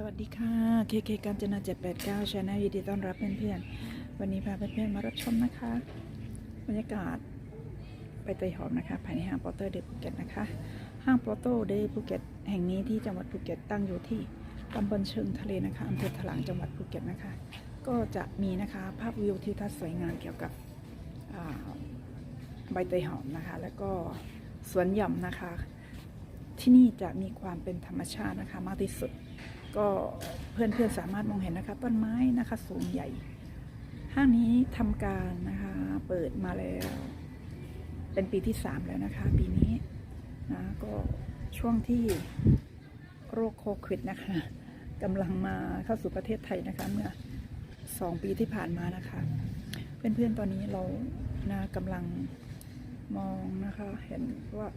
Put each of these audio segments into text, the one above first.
สวัสดีค่ะเคเคกาญจนา789ชาแนลยินดีต้อนรับเพื่อนๆ วันนี้พาเพื่อนๆมารับชมนะคะ บรรยากาศไปเตยหอมนะคะ ภายในห้างปอเตอร์เดย์ภูเก็ตนะคะ ห้างปอเตอร์เดย์ภูเก็ตแห่งนี้ที่จังหวัดภูเก็ตตั้งอยู่ที่ตำบลเชิงทะเลนะคะอำเภอถลางจังหวัดภูเก็ตนะคะ ก็จะมีนะคะภาพวิวทิวทัศน์สวยงามเกี่ยวกับใบเตยหอมนะคะ แล้วก็สวนหย่อมนะคะ ที่นี่จะมีความเป็นธรรมชาตินะคะมากที่สุด ก็เพื่อนๆสามารถมองเห็นนะคะ ต้นไม้นะคะสูงใหญ่ ห้างนี้ทำการนะคะเปิดมาแล้ว เป็นปีที่3แล้วนะคะ ปีนี้นะก็ช่วงที่โรคโควิดนะคะกำลังมาเข้าสู่ประเทศไทยนะคะ เมื่อ2ปีที่ผ่านมานะคะ เพื่อนๆตอนนี้เรานะกำลังมองนะคะ เห็นว่า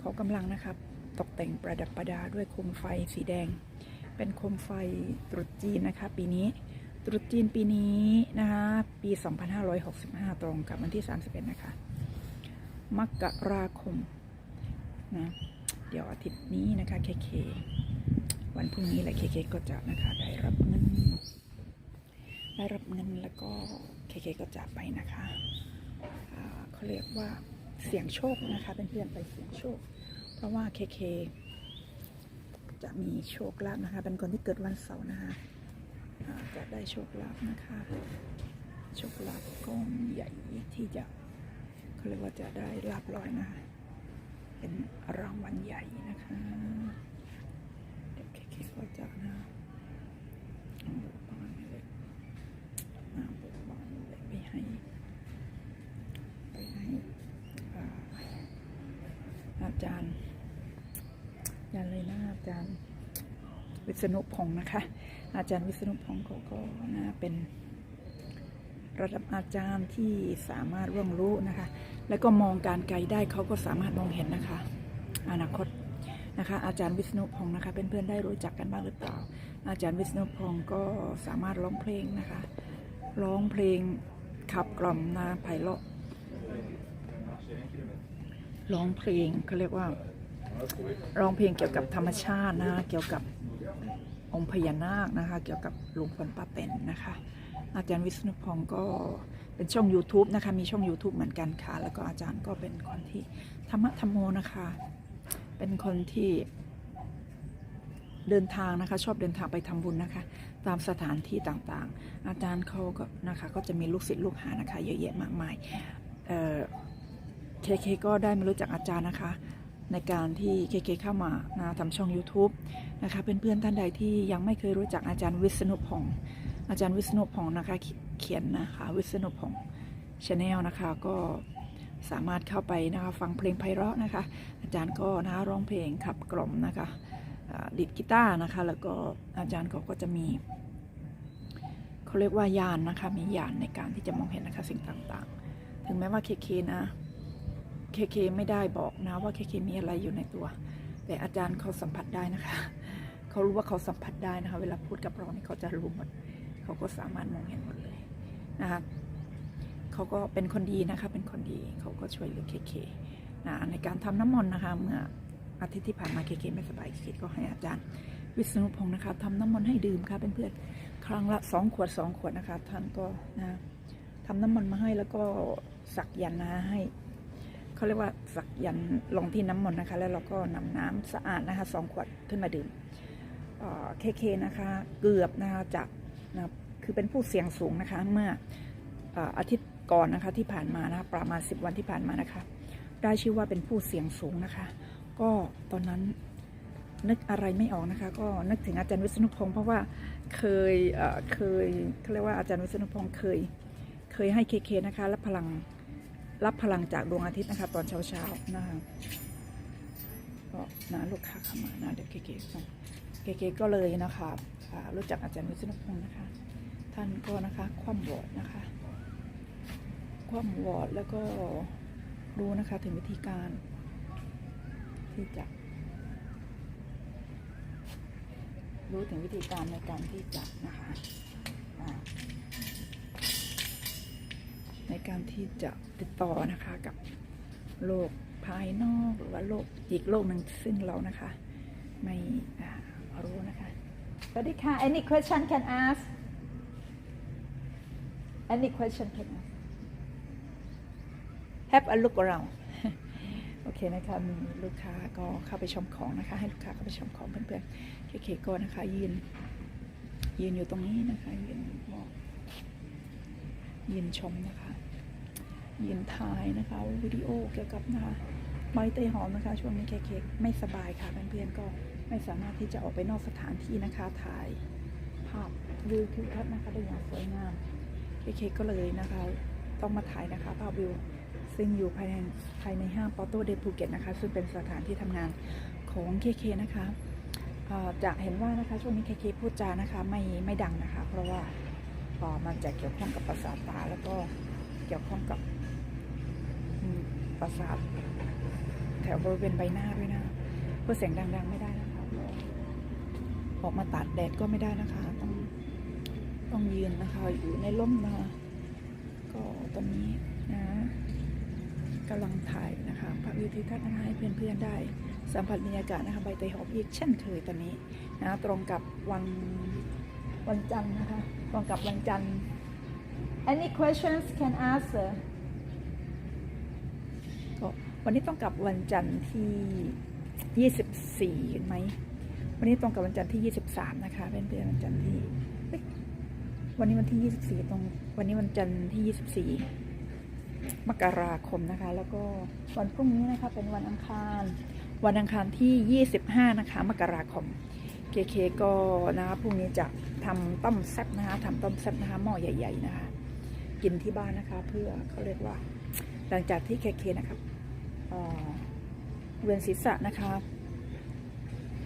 เขากำลังนะครับ ตกแต่งประดับประดาด้วยโคมไฟสีแดง เป็นโคมไฟตรุษจีนนะคะ ปีนี้ตรุษจีนปีนี้นะคะปี 2565 ตรงกับวันที่ 31 นะคะ มกราคมนะเดี๋ยวอาทิตย์นี้นะคะเคเควันพรุ่งนี้แหละเคเคก็จะนะคะได้รับเงินได้รับเงินแล้วก็เคเคก็จะไปนะคะเขาเรียกว่าเสี่ยงโชคนะคะเพื่อนๆไปเสี่ยงโชค เพราะว่าเคเค จะมีโชคลาภนะคะ เป็นคนที่เกิดวันเสาร์นะคะจะได้โชคลาภนะคะ โชคลาภก้อนใหญ่ที่จะเขาเรียกว่าจะได้ลาบลอยนะคะ เป็นรางวัลใหญ่นะคะเด็กเคเคก็จะนะเอาเบิกบานเลยนะเบิกบานเลยไปให้ ไปให้อ่าอาจารย์ อย่าเลยนะอาจารย์ วิษณุพงศ์นะคะ อาจารย์วิษณุพงศ์เขาก็นะเป็นระดับอาจารย์ที่สามารถร่วงรู้นะคะ แล้วก็มองการไกลได้เขาก็สามารถมองเห็นนะคะ อนาคตนะคะ อาจารย์วิษณุพงศ์นะคะเเพื่อนๆได้รู้จักกันบ้างหรือเปล่า อาจารย์วิษณุพงศ์ก็สามารถร้องเพลงนะคะ ร้องเพลงขับกล่อมนาไพเราะร้องเพลงเขาเรียกว่าร้องเพลงเกี่ยวกับธรรมชาตินะเกี่ยวกับ องค์พญานาคนะคะ เกี่ยวกับลุงพลป้าแตนนะคะ อาจารย์วิษณุพงศ์ก็เป็นช่อง YouTube นะคะ มีช่อง YouTube เหมือนกันค่ะ แล้วก็อาจารย์ก็เป็นคนที่ธรรมะธรรมโมนะคะ เป็นคนที่เดินทางนะคะ ชอบเดินทางไปทำบุญนะคะ ตามสถานที่ต่างๆ อาจารย์เขาก็นะคะ ก็จะมีลูกศิษย์ลูกหานะคะ เยอะแยะมากมาย เออเคเคก็ได้มารู้จักอาจารย์นะคะ ในการที่เคเคเข้ามานะทำช่อง YouTube นะคะเพื่อนๆท่านใดที่ยังไม่เคยรู้จักอาจารย์วิษณุพงศ์อาจารย์วิษณุพงศ์นะคะเขียนนะคะวิษณุพงศ์ชาแนลนะคะก็สามารถเข้าไปนะคะฟังเพลงไพเราะนะคะ อาจารย์ก็นะคะร้องเพลงขับกล่อมนะคะดีดกีตาร์นะคะ แล้วก็อาจารย์เขาก็จะมีเขาเรียกว่ายานนะคะมียานในการที่จะมองเห็นนะคะสิ่งต่างๆ ถึงแม้ว่าเคเคนะ เคเคไม่ได้บอกนะว่าเคเคมีอะไรอยู่ในตัว แต่อาจารย์เขาสัมผัสได้นะคะ เขารู้ว่าเขาสัมผัสได้นะคะ เวลาพูดกับเราเนี่ยเขาจะรู้หมด เขาก็สามารถมองเห็นหมดเลยนะคะเขาก็เป็นคนดีนะคะ เป็นคนดีเขาก็ช่วยเหลือเคเคนะในการทำน้ำมนต์นะคะ เมื่ออาทิตย์ที่ผ่านมาเคเคไม่สบายเคเคก็ให้อาจารย์ วิษณุพงศ์นะคะทำน้ำมนต์ให้ดื่มค่ะเพื่อนๆครั้งละสองขวดสองขวดนะคะ ท่านก็นะทำน้ำมนต์มาให้แล้วก็สักยันนะให้ เขาเรียกว่าสักยันลงที่น้ำมนต์นะคะ แล้วเราก็นำน้ำสะอาดนะคะสองขวดขึ้นมาดื่มเคเคนะคะเกือบนะคะจากนะคือเป็นผู้เสี่ยงสูงนะคะ เมื่อเอ่อาทิตย์ก่อนนะคะที่ผ่านมานะคะประมาณ 10 วันที่ผ่านมานะคะ ได้ชื่อว่าเป็นผู้เสี่ยงสูงนะคะ ก็ตอนนั้นนึกอะไรไม่ออกนะคะ ก็นึกถึงอาจารย์วิษณุพงศ์เพราะว่าเคยเอ่อเคยเขาเรียกว่าอาจารย์วิษณุพงศ์เคย เคยให้เคเคนะคะและพลัง รับพลังจากดวงอาทิตย์นะคะ ตอนเช้าๆนะคะก็นะลูกค้าเข้ามานะเดี๋ยวเก๋ๆเก๋ๆก็เลยนะคะอ่ารู้จักอาจารย์วิษณุพงศ์นะคะ ท่านก็นะคะคว่ำวอดนะคะ คว่ำวอดแล้วก็รู้นะคะถึงวิธีการ ที่จะ รู้ถึงวิธีการในการที่จะนะคะ ในการที่จะติดต่อนะคะกับโลกภายนอกหรือว่าโลกอีกโลกหนึ่งซึ่งเรานะคะ ไม่รู้นะคะสวัสดีค่ะ any question can ask any question can ask have a look around โอเคนะคะมีลูกค้าก็เข้าไปชมของนะคะ ให้ลูกค้าเข้าไปชมของเพื่อนๆเคเคก็นะคะยืนยืนอยู่ตรงนี้นะคะยืนมอง ยืนชมนะคะยืนถ่ายนะคะวิดีโอเกี่ยวกับนะคะใบเตยหอมนะคะ ช่วงนี้เคเคไม่สบายค่ะเพื่อนๆก็ไม่สามารถที่จะออกไปนอกสถานที่นะคะถ่ายภาพวิวทิวทัศน์นะคะได้อย่างสวยงามเคเคก็เลยนะคะ ต้องมาถ่ายนะคะภาพวิวซึ่งอยู่ภายในภายในห้างปอโตเดภูเก็ตนะคะ ซึ่งเป็นสถานที่ทำงานของเคเคนะคะจะเห็นว่านะคะช่วงนี้เคเคพูดจานะคะไม่ไม่ดังนะคะ เพราะว่า มันจะเกี่ยวข้องกับประสาทตาแล้วก็เกี่ยวข้องกับประสาทแถวบริเวณใบหน้าด้วยนะเพื่อเสียงดัง ๆ ไม่ได้นะคะออกมาตากแดดก็ไม่ได้นะคะ ต้องต้องยืนนะคะ อยู่ในร่มนะคะก็ตอนนี้นะกำลังถ่ายนะคะภาพวิวทิวทัศน์นะคะให้เพื่อนๆได้ สัมผัสบรรยากาศนะคะใบเตยหอมอีกเช่นเคยตอนนี้นะตรงกับวัน วันจันทร์นะคะตรงกับวันจันทร์ any questions can answer ก็วันนี้ต้องกับวันจันทร์ที่ 24เห็นไหม วันนี้ตรงกับวันจันทร์ที่ 23 นะคะ เป็นเพื่อนวันจันทร์ที่ วันนี้วันที่ 24 ตรง วันนี้วันจันทร์ที่ 24 มกราคมนะคะ แล้วก็วันพรุ่งนี้นะคะ เป็นวันอังคาร วันอังคารที่ 25 นะคะ มกราคม เคเคก็นะคะพรุ่งนี้จะทำต้มแซ่บนะคะทำต้มแซ่บนะคะหม้อใหญ่ ๆ นะคะ กินที่บ้านนะคะ เพื่อเขาเรียกว่า หลังจากที่เคเคนะครับเวียนศีรษะนะคะ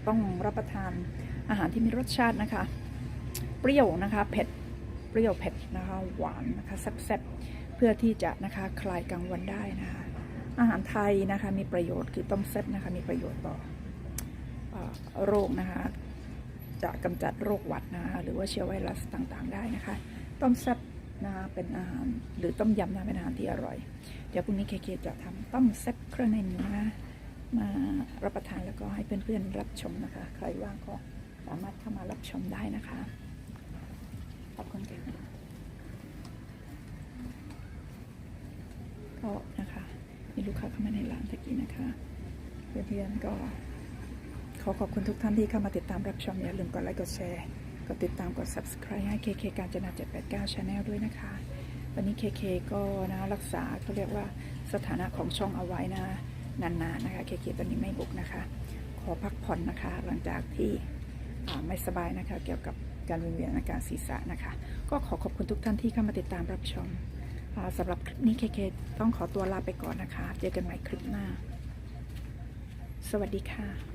ต้องรับประทานอาหารที่มีรสชาตินะคะ เปรี้ยวนะคะเผ็ดเปรี้ยวเผ็ดนะคะ หวานนะคะแซ่บๆเพื่อที่จะนะคะคลายกังวลได้นะคะ อาหารไทยนะคะมีประโยชน์คือต้มแซ่บนะคะมีประโยชน์ต่อโรคนะคะ จะกำจัดโรคหวัดนะคะหรือว่าเชื้อไวรัสต่างๆ ได้นะคะ ต้มแซ่บนะคะเป็นอาหารหรือต้มยำนะเป็นอาหารที่อร่อย เดี๋ยวพรุ่งนี้เคเคจะทำต้มแซ่บเครื่องในหมูนะคะมารับประทานแล้วก็ให้เพื่อนๆรับชมนะคะ ใครว่างก็สามารถเข้ามารับชมได้นะคะขอบคุณค่ะก็นะคะมีลูกค้าเข้ามาในร้านตะกี้นะคะ เพื่อนๆก็ ขอขอบคุณทุกท่านที่เข้ามาติดตามรับชมอย่าลืมกดไลค์กดแชร์กดติดตามกด subscribe ให้ KK การจนา789 Channel ด้วยนะคะ วันนี้ KK ก็นะรักษาเขาเรียกว่าสถานะของช่องเอาไว้นะนานๆนะคะ KK ตอนนี้ไม่บุกนะคะ ขอพักผ่อนนะคะ หลังจากที่ไม่สบายนะคะ เกี่ยวกับการวิงเวียนอาการศีรษะนะคะ ก็ขอขอบคุณทุกท่านที่เข้ามาติดตามรับชมสำหรับคลิปนี้ KK ต้องขอตัวลาไปก่อนนะคะ เจอกันใหม่คลิปหน้า สวัสดีค่ะ